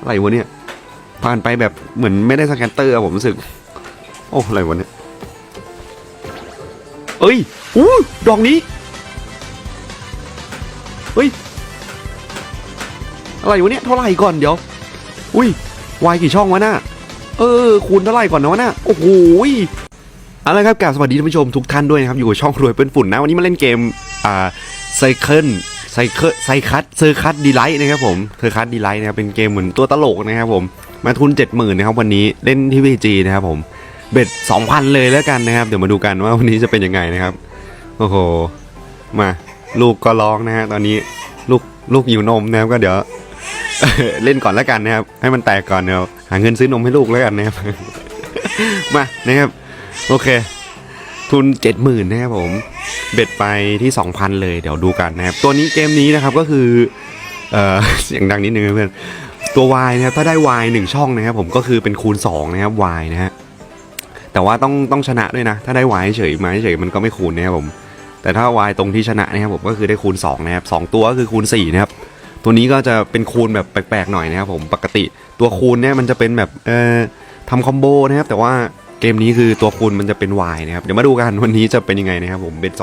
อะไรวะเนี่ย ผ่านไปแบบเหมือนไม่ได้สแกนเตอร์อะผมรู้สึก โอ้อะไรวะเนี่ย เอ้ยอู้ดอกนี้ เฮ้ย อะไรวะเนี่ยเท่าไหร่ก่อนเดี๋ยว อุ้ยวายกี่ช่องวะน่ะเออ คูณเท่าไหร่ก่อนนะวะน่ะโอ้โหเอาละครับกราบสวัสดีท่านผู้ชมทุกท่านด้วยนะครับ อยู่กับช่องรวยเป็นฝุ่นนะ วันนี้มาเล่นเกม อ่าไซเคิล ไซเคิลไซคัสเซอร์คัสดีไลท์นะครับผมเซอร์คัสดีไลท์นะครับเป็นเกมเหมือนตัวตลกนะครับผมมาทุน 70,000นะครับวันนี้เล่นที่วีจีนะครับผมเบ็ด2,000 เลยแล้วกันนะครับ เดี๋ยวมาดูกันว่าวันนี้จะเป็นยังไงนะครับโอ้โหมาลูกก็ร้องนะฮะตอนนี้ลูกลูกหิวนมนะครับก็เดี๋ยวเล่นก่อนแล้วกันนะครับ ให้มันแตกก่อนเดี๋ยวหาเงินซื้อนมให้ลูกแล้วกันนะครับมานะครับโอเค ทุน 70,000นะครับผม เบ็ดไปที่ 2,000 เลยเดี๋ยวดูกันนะครับ ตัวนี้เกมนี้นะครับก็คือเอ่อเสียงดังนิดนึงเพื่อนตัว Y นะครับถ้าได้ Y หนึ่งช่องนะครับผมก็คือเป็นคูณ 2 นะครับ Y นะฮะแต่ว่าต้องต้องชนะด้วยนะ ถ้าได้ Y เฉยมาเฉยมันก็ไม่คูณนะครับผมแต่ถ้า Y ตรงที่ชนะนะครับผมก็คือได้คูณ2นะครับสองตัวก็คือคูณ4นะครับตัวนี้ก็จะเป็นคูณแบบแปลกๆหน่อยนะครับผมปกติตัวคูณเนี่ยมันจะเป็นแบบเอ่อทำคอมโบนะครับแต่ว่าเกมนี้คือตัวคูณมันจะเป็น Y นะครับเดี๋ยวมาดูกันวันนี้จะเป็นยังไงนะครับผมเป็น